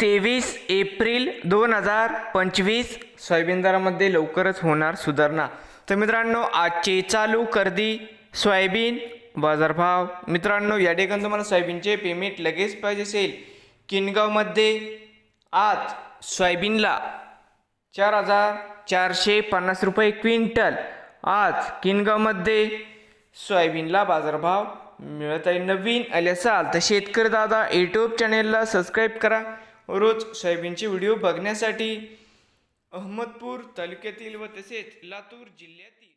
तेवीस एप्रिल दोन हजार पंचवीस. सोयाबीन दरामध्ये लवकरच होणार सुधारणा. तर मित्रांनो आजचे चालू कर्दी सोयाबीन बाजारभाव. मित्रांनो या ठिकाणी तुम्हाला सोयाबीनचे पेमेंट लगेच पाहिजे असेल. किनगावमध्ये आज सोयाबीनला चार हजार चारशे पन्नास रुपये क्विंटल. आज किनगावमध्ये सोयाबीनला बाजारभाव मिळत आहे. नवीन आले असाल तर शेतकरी दादा यूट्यूब चॅनेलला सबस्क्राईब करा. रोज सोयाबीनचे व्हिडिओ बघण्यासाठी अहमदपूर तालुक्यातील व तसेच लातूर जिल्ह्यातील